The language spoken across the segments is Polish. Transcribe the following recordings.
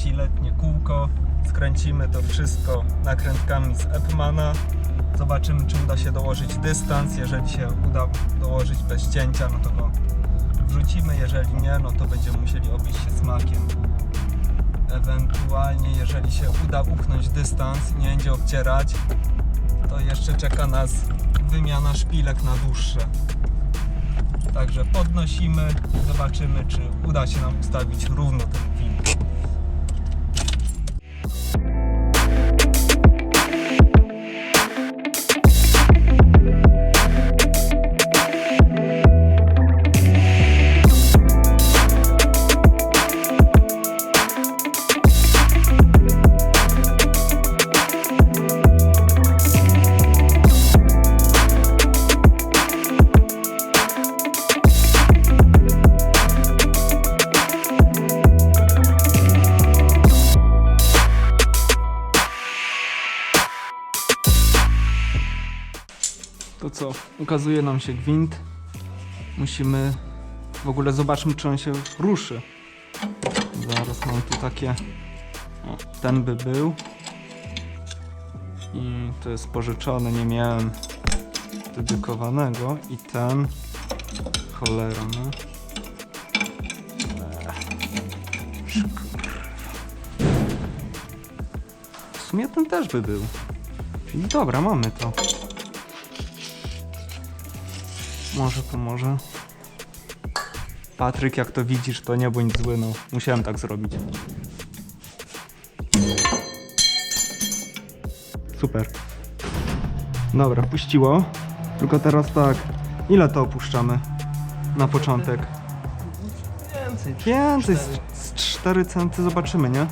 wleci letnie kółko, skręcimy to wszystko nakrętkami z Epmana, zobaczymy czy uda się dołożyć dystans, jeżeli się uda dołożyć bez cięcia, no to go wrzucimy, jeżeli nie, no to będziemy musieli obić się smakiem. Ewentualnie, jeżeli się uda upchnąć dystans i nie będzie obcierać, to jeszcze czeka nas wymiana szpilek na dłuższe. Także podnosimy, zobaczymy czy uda się nam ustawić równo ten co? Ukazuje nam się gwint. Musimy w ogóle zobaczmy, czy on się ruszy. Zaraz mam tu takie. O, ten by był. I to jest pożyczone, nie miałem dedykowanego. I ten. Cholera, no. Szkurwa. W sumie ten też by był. Czyli dobra, mamy to. Może to może. Patryk, jak to widzisz, to nie bądź zły, no. Musiałem tak zrobić. Super. Dobra, puściło. Tylko teraz tak. Ile to opuszczamy? Na początek. Więcej, Więcej, z, z 4 centy zobaczymy, nie?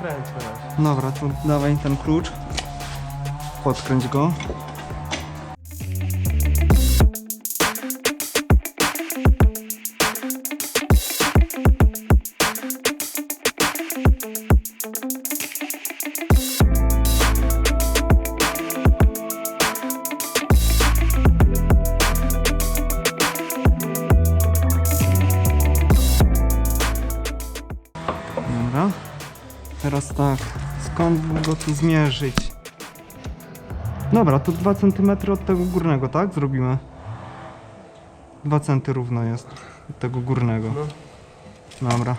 kręć razie. Dobra, to dawaj ten klucz. Podkręć go. Skąd go tu zmierzyć? Dobra, to 2 cm od tego górnego, tak? Zrobimy. 2 cm równo jest od tego górnego. Dobra.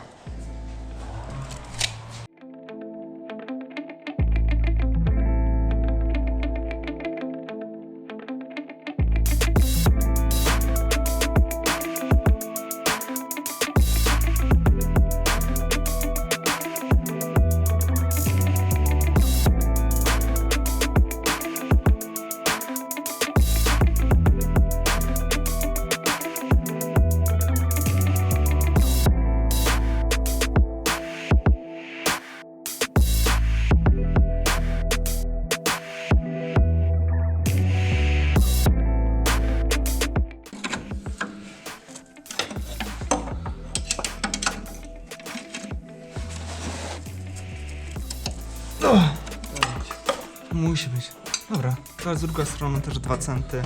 Musi być. Dobra, teraz druga strona też 2 centy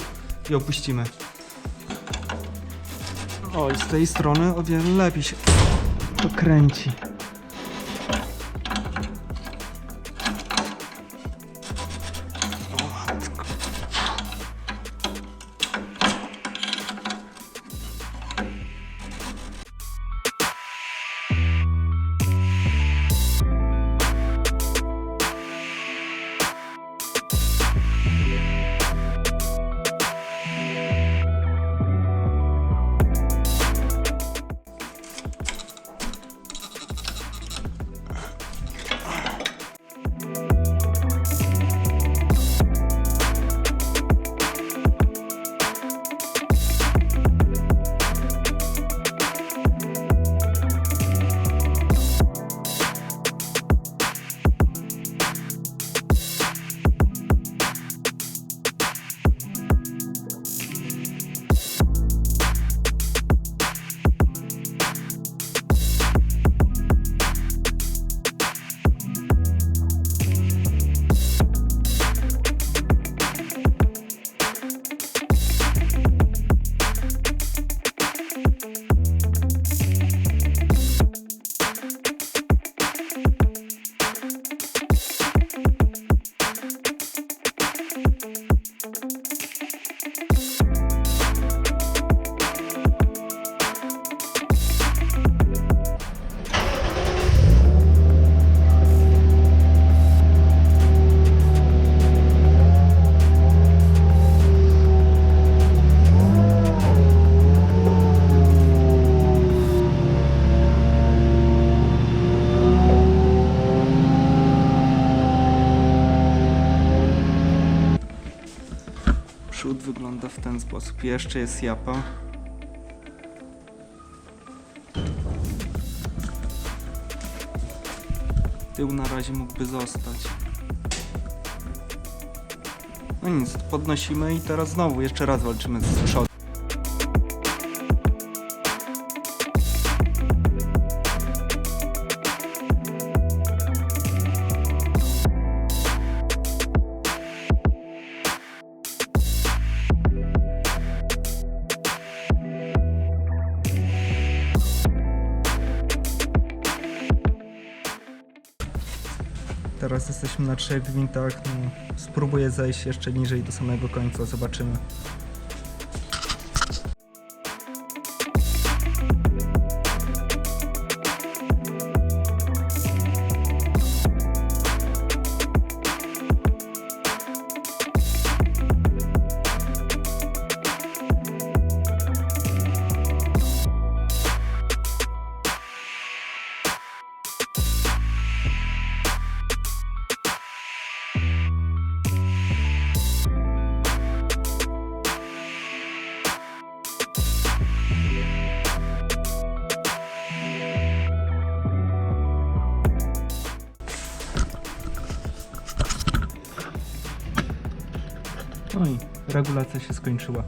i opuścimy. O, i z tej strony o wiele lepiej się to kręci. Jeszcze jest japa. Tył na razie mógłby zostać. No nic, podnosimy i teraz znowu jeszcze raz walczymy z przodu. Teraz jesteśmy na trzech gwintach. No, spróbuję zejść jeszcze niżej do samego końca, zobaczymy. No i regulacja się skończyła.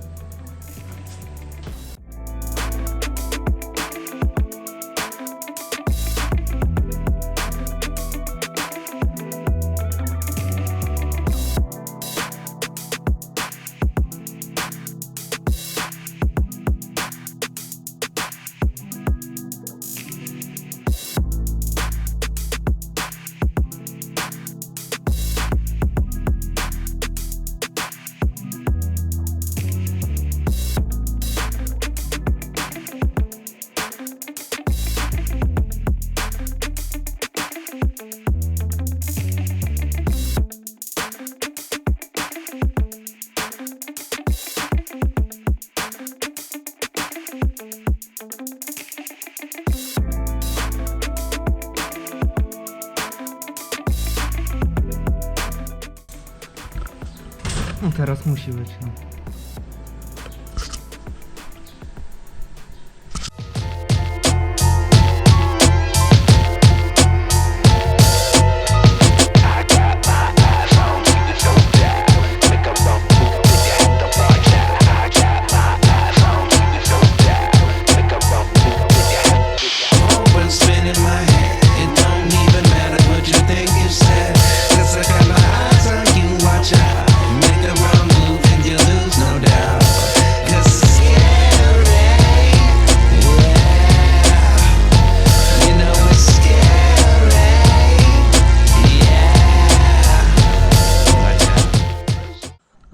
Teraz musi być, no.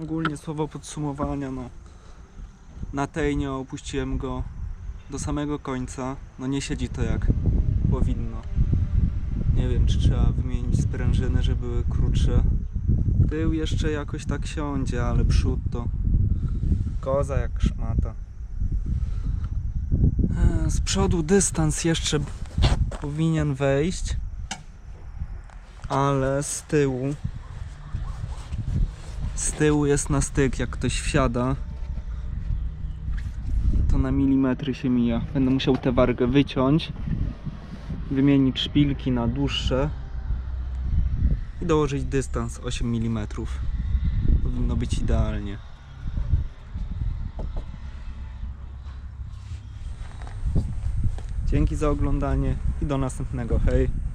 Ogólnie słowo podsumowania, no. Na tej nie opuściłem go do samego końca. No nie siedzi to jak powinno. Nie wiem, czy trzeba wymienić sprężyny, żeby były krótsze. Tył jeszcze jakoś tak siądzie, ale przód to koza jak szmata. Z przodu dystans jeszcze powinien wejść, ale z tyłu tyłu jest na styk, jak ktoś wsiada, to na milimetry się mija. Będę musiał tę wargę wyciąć, wymienić szpilki na dłuższe i dołożyć dystans 8 mm. Powinno być idealnie. Dzięki za oglądanie i do następnego. Hej!